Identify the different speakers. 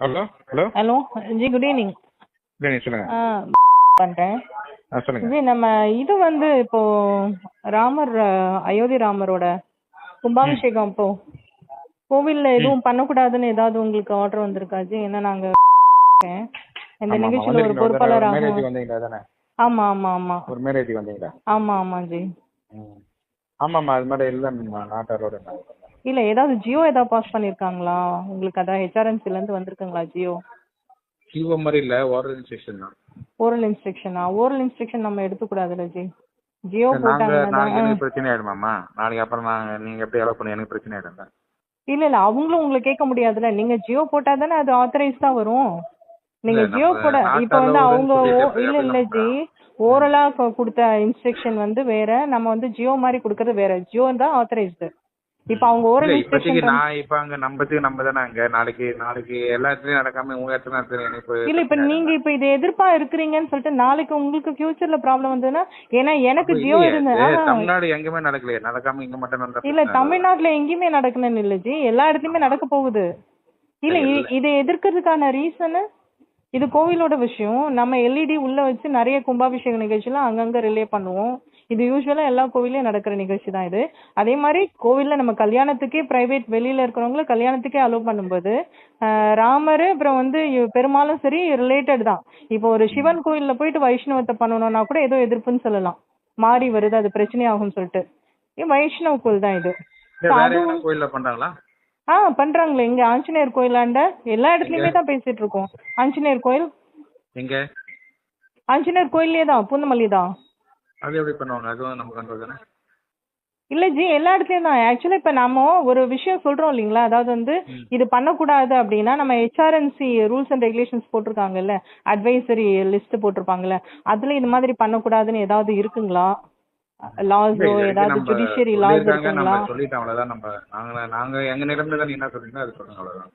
Speaker 1: Hello hello.
Speaker 2: Hello ji good evening
Speaker 1: Ganesh சொல்லுங்க.
Speaker 2: பண்ணுறேன்
Speaker 1: ஆ சொல்லுங்க.
Speaker 2: ஜி நம்ம இது வந்து இப்போ ராமர் அயோத்தி ராமரோட கும்பாபிஷேகம் இப்போ கோவில்ல எதுவும் பண்ணக்கூடாதுன்னு ஏதாவது உங்களுக்கு ஆர்டர் வந்திருக்கா ஜி? ஏன்னா நாங்க. இந்த நிகழ்ச்சியில ஒரு
Speaker 1: வந்திருக்கீங்க. ஒரு
Speaker 2: பொறுப்பாளர்
Speaker 1: தடவை மேரேஜ்
Speaker 2: ஆகும்
Speaker 1: வந்தீங்களா தானே?
Speaker 2: ஆமா ஆமா ஆமா.
Speaker 1: ஒரு மேரேஜ் வந்தீங்களா?
Speaker 2: ஆமா ஆமா ஜி.
Speaker 1: ம். ஆமாம்மா அது மாதிரி இல்லை நாட்டாரோட
Speaker 2: இல்ல ஏதாவது ஜியோ ஏதாவது பாஸ் பண்ணிருக்காங்களா? உங்களுக்கு அதான் ஹெச்ஆர்என்சில இருந்து வந்திருக்குங்களா ஜியோ?
Speaker 1: கியூஓ மாதிரி இல்லை ஓரல் இன்ஸ்ட்ரக்ஷன் தான்.
Speaker 2: ஓரல் இன்ஸ்ட்ரக்ஷனா ஓரல் இன்ஸ்ட்ரக்ஷன் நம்ம எடுத்துக்கூடாதுல்ல ஜி. ஜியோ போட்டாங்கன்னா
Speaker 1: நாளைக்கு
Speaker 2: தான்
Speaker 1: எனக்கு பிரச்சனை ஆயிடுமாம்மா? நாளைக்கு அப்புறம் நாங்க நீங்க எப்படி அலோவ் பண்ணி எனக்கு பிரச்சனை ஆயிடும்
Speaker 2: இல்ல இல்ல அவங்களும் உங்களை கேட்க முடியாதுல்ல. நீங்க ஜியோ போட்டா தானே அது ஆத்தரைஸ் தான் வரும். நீங்க ஜியோ போட இப்ப வந்து அவங்க இல்ல இல்ல ஜி. ஓரலா கொடுத்த இன்ஸ்ட்ரக்ஷன் வந்து வேற நம்ம வந்து ஜியோ மாதிரி கொடுக்கறது வேற. ஜியோ தான் ஆத்தரைஸ்டு இப்ப அவங்க ஓரல்
Speaker 1: இப்போதைக்கு நான் இப்ப அங்க நம்பத்துக்கு நம்ம தானே அங்க. நாளைக்கு நாளைக்கு எல்லா இடத்துலயும் நடக்காம உங்க இடத்துல நடத்துறது எனக்கு
Speaker 2: இல்ல இப்ப நீங்க இப்ப இது எதிர்ப்பா இருக்கிறீங்கன்னு சொல்லிட்டு நாளைக்கு உங்களுக்கு ஃபியூச்சர்ல ப்ராப்ளம் வந்ததுன்னா ஏன்னா எனக்கு ஜியோ
Speaker 1: இல்லையே.
Speaker 2: இருந்து
Speaker 1: ஏ,
Speaker 2: ஆஹா.
Speaker 1: தமிழ்நாடு எங்கேயுமே நடக்கலையே. நடக்காம இங்க மட்டும் நடந்தா
Speaker 2: இல்ல தமிழ்நாட்டுல எங்கேயுமே நடக்கணும்னு இல்ல ஜி. எல்லா இடத்துலயுமே நடக்க போகுது. இல்ல இதை எதிர்க்கிறதுக்கான ரீசன் இது கோவிலோட விஷயம். நம்ம எல்இடி உள்ள வச்சு நிறைய கும்பாபிஷேக நிகழ்ச்சிலாம் அங்கங்க ரிலே பண்ணுவோம். இது யூஸ்வலா எல்லா கோவிலையும் நடக்கிற நிகழ்ச்சி தான் இது. அதே மாதிரி கோவில்ல நம்ம கல்யாணத்துக்கே பிரைவேட் வெளியில இருக்கிறவங்கள கல்யாணத்துக்கே அலோவ் பண்ணும்போது ராமர் அப்புறம் வந்து பெருமாளும் சரி ரிலேட்டட் தான். இப்போ ஒரு சிவன் கோயில்ல போயிட்டு வைஷ்ணவத்தை பண்ணணும்னா கூட ஏதோ எதிர்ப்புன்னு சொல்லலாம். மாறி வருது அது பிரச்சனையாகும்னு சொல்லிட்டு. வைஷ்ணவ கோயில் தான் இது.
Speaker 1: கோயில்ல பண்றாங்களா?
Speaker 2: ஆ பண்றாங்களே. இங்க ஆஞ்சநேயர் கோயிலாண்ட எல்லா இடத்துலயுமே தான் பேசிட்டு இருக்கோம். ஆஞ்சநேயர் கோயில்?
Speaker 1: எங்க?
Speaker 2: ஆஞ்சநேயர் கோயிலே தான் பூந்தமல்லி தான்
Speaker 1: அது எப்படி பண்ணுவாங்க? அதுவும் நம்ம கண்ட்ரோல் தானே?
Speaker 2: இல்ல ஜி எல்லா இடத்துலயும் தான். ஆக்சுவலா இப்ப நாம ஒரு விஷயம் சொல்றோம் இல்லைங்களா? அதாவது வந்து இது பண்ணக்கூடாது அப்படின்னா நம்ம ஹெச்ஆர்என்சி ரூல்ஸ் அண்ட் ரெகுலேஷன்ஸ் போட்டிருக்காங்கல்ல? அட்வைசரி லிஸ்ட் போட்டிருப்பாங்கல்ல? அதுல இது மாதிரி பண்ணக்கூடாதுன்னு ஏதாவது இருக்குங்களா? லாஸோ ஏதாவது
Speaker 1: நம்ம
Speaker 2: ஜுடிஷியரி லாஸ் இருக்குங்களா
Speaker 1: நம்ம சொல்லிட்டோம் அவ்வளவுதான். நம்ம நாங்க நாங்க எங்க நிலைமையில என்ன சொல்றீங்களோ அது சொல்லுங்க அவ்வளவுதான்.